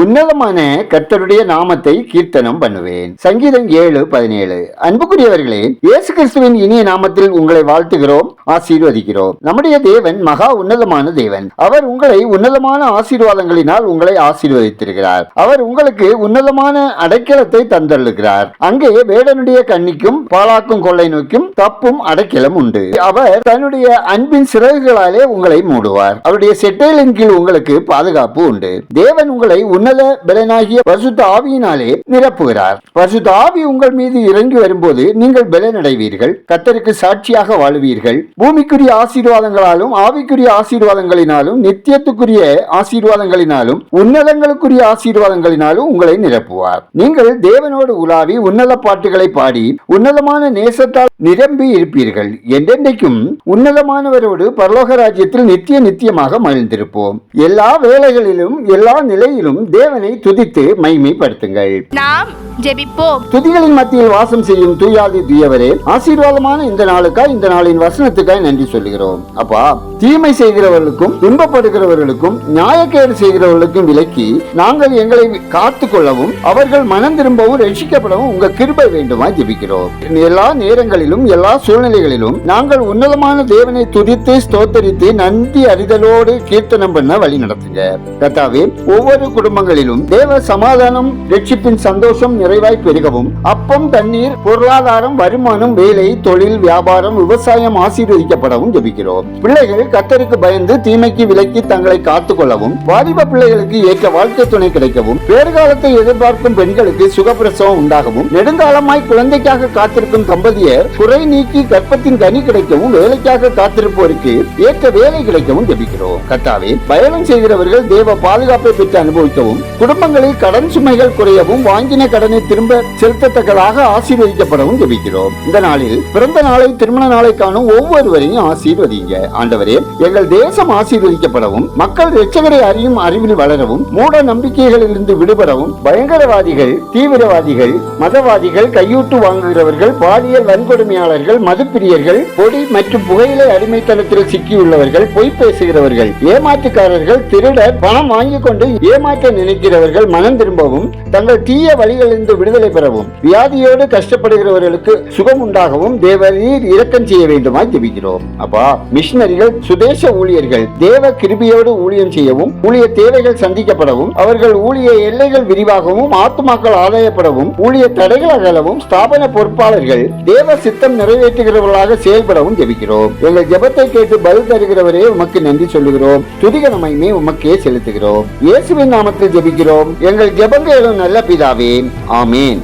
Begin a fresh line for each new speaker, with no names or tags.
உன்னதமான கர்த்தருடைய நாமத்தை கீர்த்தனம் பண்ணுவேன். சங்கீதம் ஏழு பதினேழு. அன்புக்குரியவர்களே இயேசு கிறிஸ்துவின் இனிய நாமத்தில் உங்களை வாழ்த்துகிறோம் ஆசீர்வதிக்கிறோம். நம்முடைய தேவன் மகா உன்னதமான தேவன். அவர் உங்களை உன்னதமான ஆசீர்வாதங்களினால் உங்களை ஆசீர்வதித்திருக்கிறார். அவர் உங்களுக்கு உன்னதமான அடைக்கலத்தை தந்தள்ளுகிறார் அங்கே வேடனுடைய கண்ணிக்கும் பாலாக்கும் கொள்ளை நோக்கும் தப்பும் அடைக்கலம் உண்டு. அவர் தன்னுடைய அன்பின் சிறகுகளாலே உங்களை மூடுவார். அவருடைய செட்டைகளின் கீழ் உங்களுக்கு பாதுகாப்பு உண்டு. தேவன் உங்களை உன்னத பலனாகிய பரிசுத்த ஆவியினாலே நிரப்புகிறார். பரிசுத்த ஆவி உங்கள் மீது இறங்கி வரும்போது நீங்கள் பலனடைவீர்கள். கத்தருக்கு சாட்சியாக வாழுவீர்கள். பூமிக்குரிய ஆசீர்வாதங்களாலும் ஆவிக்குரிய ஆசீர்வாதங்களினாலும் நித்தியத்துக்குரிய ஆசீர்வாதங்களினாலும் உன்னதங்களுக்குரிய ஆசீர்வாதங்களினாலும் உங்களை நிரப்புவார். நீங்கள் தேவனோடு உலாவி உன்னத பாட்டுகளை பாடி உன்னதமான நேசத்தால் நிரம்பி இருப்பீர்கள். என்றென்றைக்கும் உன்னதமானவரோடு பரலோக ராஜ்யத்தில் நித்திய நித்தியமாக மகிழ்ந்திருப்போம். எல்லா வேலைகளிலும் எல்லா நிலையிலும் தேவனை துதித்து மைமைப்படுத்துங்கள்
நாம் ஜெபிப்போம்.
துதிகளின் மத்தியில் வாசம் செய்யும் தூயாதி தூயவரே ஆசீர்வாதமான இந்த நாளுக்காய் இந்த நாளின் வசனத்துக்காய் நன்றி சொல்கிறோம் அப்பா தீமை செய்கிறவர்களுக்கும் துன்பப்படுகிறவர்களுக்கும் நியாயக்கேடு செய்கிறவர்களுக்கும் விலக்கி நாங்கள் எங்களை காத்து கொள்ளவும் அவர்கள் மனம் திரும்பவும் ரட்சிக்கப்படவும் உங்க கிருபை வேண்டுமா ஜெபிக்கிறோம். எல்லா நேரங்களிலும் எல்லா சூழ்நிலைகளிலும் நாங்கள் உன்னதமான தேவனை துதித்து ஸ்தோத்தரித்து நன்றி அறிதலோடு கீர்த்தனம் பண்ண வழி நடத்துங்க. கத்தாவே ஒவ்வொரு குடும்பங்களிலும் தேவ சமாதானம் ரட்சிப்பின் சந்தோஷம் நிறைவாய் பெருகவும். அப்பம் தண்ணீர் பொருளாதாரம் வருமானம் வேலை தொழில் வியாபாரம் விவசாயம் ஆசீர்வதிக்கப்படவும் ஜபிக்கிறோம். பிள்ளைகள் கத்தருக்கு பயந்து தீமைக்கு விலக்கி தங்களை காத்துக் கொள்ளவும் வாலிப பிள்ளைகளுக்கு ஏற்ற வாழ்க்கை துணை கிடைக்கவும் பேர்காலத்தை எதிர்பார்க்கும் பெண்களுக்கு சுகப்பிரசவம் உண்டாகவும் நெடுங்காலமாய் குழந்தைக்காக காத்திருக்கும் தம்பதியர் குறை நீக்கி கற்பத்தின் கனி கிடைக்கவும் வேலைக்காக காத்திருப்போருக்கு ஏற்ற வேலை கிடைக்கவும் ஜபிக்கிறோம். கத்தாவே பயணம் செய்கிறவர்கள் தேவ பாதுகாப்பை பெற்று அனுபவிக்கவும் குடும்பங்களில் கடன் சுமைகள் குறையவும் வாங்கின கடனை திரும்ப செலுத்தத்தக்கதாக ஆசீர்வதிக்கப்படவும் ஜெபிக்கிறோம் இந்த நாளில் பிறந்த நாளை திருமண நாளை காணும் ஒவ்வொருவரையும் ஆசீர்வதிங்க. ஆண்டவரே எங்கள் தேசம் ஆசீர்வதிக்கப்படவும் மக்கள் ரட்சகரை அறியும் அறிவில் வளரவும் மூட நம்பிக்கைகளிலிருந்து விடுபடவும் பயங்கரவாதிகள் தீவிரவாதிகள் மதவாதிகள் கையூட்டு வாங்குகிறவர்கள் பாலியல் வன்கொடுமையாளர்கள் மதுப்பிரியர்கள் பொடி மற்றும் புகையிலை அடிமைத்தனத்தில் சிக்கியுள்ளவர்கள் பொய் பேசுகிறவர்கள் ஏமாற்றுக்காரர்கள் திருடர் பணம் வாங்கிக் கொண்டு ஏமாற்ற நினைக்கிறவர்கள் மனம் திரும்பவும் தங்கள் தீய வழிகளில் இருந்து விடுதலை பெறவும் வியாதியோடு கஷ்டப்படுகிறவர்களுக்கு சுகம் உண்டாகவும் தேவரீர் இரக்கம் செய்ய வேண்டுமாய் ஜெபிக்கிறோம். அப்பா மிஷினரிகள் சுதேச ஊழியர்கள் தேவ கிருபியோடு ஊழியம் செய்யவும் ஊழிய தேவைகள் சந்திக்கப்படவும் அவர்கள் ஊழிய எல்லைகள் விரிவாகவும் ஆத்துமாக்கள் ஆதாயப்படவும் ஊழிய தடைகள் அகலவும் ஸ்தாபன பொறுப்பாளர்கள் தேவ சித்தம் நிறைவேற்றுகிறவர்களாக செயல்படவும் ஜெபிக்கிறோம். எங்கள் ஜெபத்தை கேட்டு பதில் தருகிறவரே உமக்கு நன்றி சொல்லுகிறோம். துதிக நமைமே உமக்கே செலுத்துகிறோம். இயேசுவின் நாமத்தில் ஜெபிக்கிறோம். எங்கள் ஜெபங்களும் நல்ல பிதாவே ஆமேன்